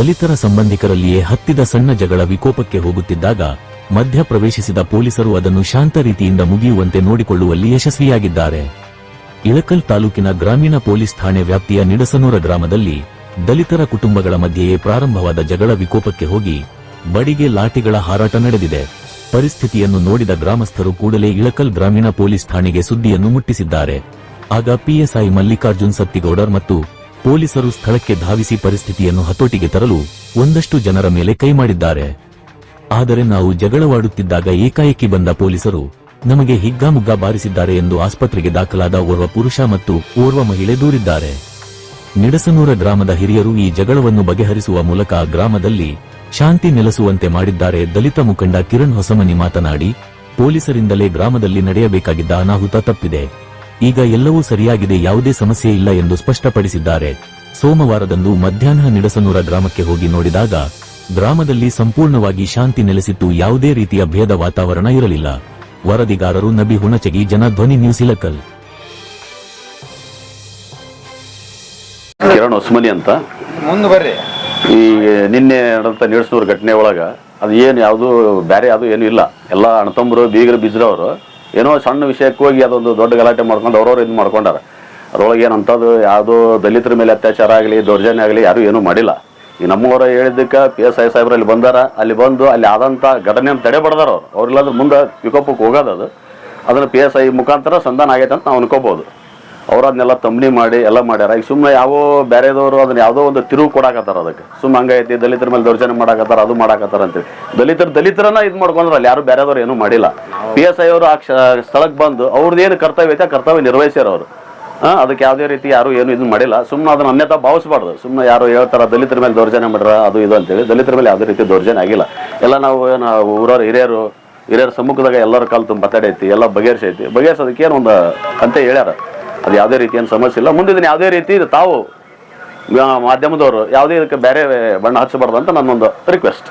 ದಲಿತರ ಸಂಬಂಧಿಕರಲ್ಲಿಯೇ ಹತ್ತಿದ ಸಣ್ಣ ಜಗಳ ವಿಕೋಪಕ್ಕೆ ಹೋಗುತ್ತಿದ್ದಾಗ ಮಧ್ಯ ಪ್ರವೇಶಿಸಿದ ಪೊಲೀಸರು ಅದನ್ನು ಶಾಂತ ರೀತಿಯಿಂದ ಮುಗಿಯುವಂತೆ ನೋಡಿಕೊಳ್ಳುವಲ್ಲಿ ಯಶಸ್ವಿಯಾಗಿದ್ದಾರೆ. ಇಳಕಲ್ ತಾಲೂಕಿನ ಗ್ರಾಮೀಣ ಪೊಲೀಸ್ ಠಾಣೆ ವ್ಯಾಪ್ತಿಯ ನಿಡಸನೂರ ಗ್ರಾಮದಲ್ಲಿ ದಲಿತರ ಕುಟುಂಬಗಳ ಮಧ್ಯೆಯೇ ಪ್ರಾರಂಭವಾದ ಜಗಳ ವಿಕೋಪಕ್ಕೆ ಹೋಗಿ ಬಡಿಗೆ ಲಾಠಿಗಳ ಹಾರಾಟ ನಡೆದಿದೆ. ಪರಿಸ್ಥಿತಿಯನ್ನು ನೋಡಿದ ಗ್ರಾಮಸ್ಥರು ಕೂಡಲೇ ಇಳಕಲ್ ಗ್ರಾಮೀಣ ಪೊಲೀಸ್ ಠಾಣೆಗೆ ಸುದ್ದಿಯನ್ನು ಮುಟ್ಟಿಸಿದ್ದಾರೆ. ಆಗ ಪಿಎಸ್ಐ ಮಲ್ಲಿಕಾರ್ಜುನ್ ಸತ್ತಿಗೌಡರ್ ಮತ್ತು ಪೊಲೀಸರು ಸ್ಥಳಕ್ಕೆ ಧಾವಿಸಿ ಪರಿಸ್ಥಿತಿಯನ್ನು ಹತೋಟಿಗೆ ತರಲು ಒಂದಷ್ಟು ಜನರ ಮೇಲೆ ಕೈ ಮಾಡಿದ್ದಾರೆ. ಆದರೆ ನಾವು ಜಗಳವಾಡುತ್ತಿದ್ದಾಗ ಏಕಾಏಕಿ ಬಂದ ಪೊಲೀಸರು ನಮಗೆ ಹಿಗ್ಗಾಮುಗ್ಗಾ ಬಾರಿಸಿದ್ದಾರೆ ಎಂದು ಆಸ್ಪತ್ರೆಗೆ ದಾಖಲಾದ ಓರ್ವ ಪುರುಷ ಮತ್ತು ಓರ್ವ ಮಹಿಳೆ ದೂರಿದ್ದಾರೆ. ನಿಡಸನೂರ ಗ್ರಾಮದ ಹಿರಿಯರು ಈ ಜಗಳವನ್ನು ಬಗೆಹರಿಸುವ ಮೂಲಕ ಗ್ರಾಮದಲ್ಲಿ ಶಾಂತಿ ನೆಲೆಸುವಂತೆ ಮಾಡಿದ್ದಾರೆ ದಲಿತ ಮುಖಂಡ ಕಿರಣ್ ಹೊಸಮನಿ ಮಾತನಾಡಿ, ಪೊಲೀಸರಿಂದಲೇ ಗ್ರಾಮದಲ್ಲಿ ನಡೆಯಬೇಕಾಗಿದ್ದ ಅನಾಹುತ ತಪ್ಪಿದೆ. ಈಗ ಎಲ್ಲವೂ ಸರಿಯಾಗಿದೆ ಯಾವುದೇ ಸಮಸ್ಯೆ ಇಲ್ಲ ಎಂದು ಸ್ಪಷ್ಟಪಡಿಸಿದ್ದಾರೆ. ಸೋಮವಾರದಂದು ಮಧ್ಯಾಹ್ನ ನಿಡಸನೂರ ಗ್ರಾಮಕ್ಕೆ ಹೋಗಿ ನೋಡಿದಾಗ ಗ್ರಾಮದಲ್ಲಿ ಸಂಪೂರ್ಣವಾಗಿ ಶಾಂತಿ ನೆಲೆಸಿತ್ತು ಯಾವುದೇ ರೀತಿಯ ಭೇದ ವಾತಾವರಣ ಇರಲಿಲ್ಲ. ವರದಿಗಾರರು ನಬಿ ಹುಣಚಗಿ ಜನಧ್ವನಿ ನ್ಯೂಸ್ ಇಲಕಲ್ ಕಿರಣ್ ಹೊಸ್ಮನಿ ಅಂತ? ಮುಂದೆ ಬರ್ರಿ. ಈ ನಿನ್ನೆ ನಡೆದಂಥ ನಿಡಸನೂರು ಘಟನೆ ಒಳಗ ಅದು ಏನು ಯಾವುದು ಬೇರೆ ಯಾವುದು ಏನು ಇಲ್ಲ. ಎಲ್ಲ ಅಣತಂಬರು ಬೀಗರು ಬಿಜ್ರವರು ಏನೋ ಸಣ್ಣ ವಿಷಯಕ್ಕೆ ಹೋಗಿ ಅದೊಂದು ದೊಡ್ಡ ಗಲಾಟೆ ಮಾಡ್ಕೊಂಡು ಅವ್ರವ್ರು ಇದು ಮಾಡ್ಕೊಂಡಾರ. ಅದ್ರೊಳಗೆ ಏನಂತದ್ದು ಯಾವುದೋ ದಲಿತರ ಮೇಲೆ ಅತ್ಯಾಚಾರ ಆಗಲಿ, ದೌರ್ಜನ್ಯ ಆಗಲಿ ಯಾರೂ ಏನೂ ಮಾಡಿಲ್ಲ. ಈ ನಮ್ಮವರ ಹೇಳಿದ್ದಕ್ಕೆ ಪಿ ಎಸ್ ಐ ಸಾಹೇಬ್ರು ಅಲ್ಲಿ ಬಂದಾರ, ಅಲ್ಲಿ ಬಂದು ಅಲ್ಲಿ ಆದಂಥ ಘಟನೆಯನ್ನು ತಡೆ ಬಡ್ದಾರ ಅವ್ರು. ಅವ್ರಿಲ್ಲಾಂದ್ರೆ ಮುಂದೆ ವಿಕೋಪಕ್ಕೆ ಹೋಗೋದದು ಅದು. ಅದನ್ನು ಪಿ ಎಸ್ ಐ ಮುಖಾಂತರ ಸಂಧಾನ ಆಗೈತೆ ಅಂತ ನಾವು ಅನ್ಕೋಬೋದು. ಅವ್ರು ಅದನ್ನೆಲ್ಲ ಮಾಡಿ ಎಲ್ಲ ಮಾಡ್ಯಾರ. ಈಗ ಸುಮ್ಮನೆ ಯಾವ ಬೇರೆದವರು ಅದನ್ನ ಯಾವುದೋ ಒಂದು ತಿರುವು ಕೊಡಾಕತ್ತಾರ ಅದಕ್ಕೆ. ಸುಮ್ಮನೆ ಹಂಗೈತಿ ದಲಿತರ ಮೇಲೆ ದೌರ್ಜನ್ಯ ಮಾಡಾಕತ್ತಾರ ಅದು ಮಾಡಾಕತ್ತಾರ ಅಂತೇಳಿ ದಲಿತರು ದಲಿತರನ್ನ ಇದು ಮಾಡ್ಕೊಂಡ್ರೆ ಅಲ್ಲಿ ಯಾರು ಬೇರೆದವ್ರು ಏನೂ ಮಾಡಿಲ್ಲ. ಪಿ ಎಸ್ ಐ ಅವರು ಆ ಸ್ಥಳಕ್ಕೆ ಬಂದು ಅವ್ರದ್ದು ಏನು ಕರ್ತವ್ಯ ಐತೆ ಆ ಕರ್ತವ್ಯ ನಿರ್ವಹಿಸ್ಯಾರ ಅವರು. ಹಾಂ ಅದಕ್ಕೆ ಯಾವುದೇ ರೀತಿ ಯಾರು ಏನು ಇದು ಮಾಡಿಲ್ಲ. ಸುಮ್ಮನೆ ಅದನ್ನ ಅನ್ಯತಾ ಭಾವಿಸಬಾರ್ದು. ಸುಮ್ಮನೆ ಯಾರು ಹೇಳ್ತಾರ ದಲಿತರ ಮೇಲೆ ದೌರ್ಜನ್ಯ ಮಾಡ್ರ ಅದು ಇದು ಅಂತೇಳಿ. ದಲಿತರ ಮೇಲೆ ಯಾವುದೇ ರೀತಿ ದೌರ್ಜನ್ಯ ಆಗಿಲ್ಲ. ಎಲ್ಲ ನಾವು ಏನು ಊರವ್ರ ಹಿರಿಯರು ಹಿರಿಯರ ಸಮ್ಮುಖದಾಗ ಎಲ್ಲರ ಕಾಲು ತುಂಬ ಮಾತಾಡೈತಿ ಎಲ್ಲ ಬಗೆಹರಿಸೈತಿ. ಬಗೆಹರಿಸೋದಕ್ಕೆ ಏನು ಒಂದು ಅಂತ ಹೇಳ್ಯಾರ. ಅದು ಯಾವುದೇ ರೀತಿ ಏನು ಸಮಸ್ಯೆ ಇಲ್ಲ. ಮುಂದಿನ ಯಾವುದೇ ರೀತಿ ಇದು ತಾವು ಮಾಧ್ಯಮದವರು ಯಾವುದೇ ಇದಕ್ಕೆ ಬೇರೆ ಬಣ್ಣ ಹಚ್ಚಬಾರ್ದು ಅಂತ ನನ್ನೊಂದು ರಿಕ್ವೆಸ್ಟ್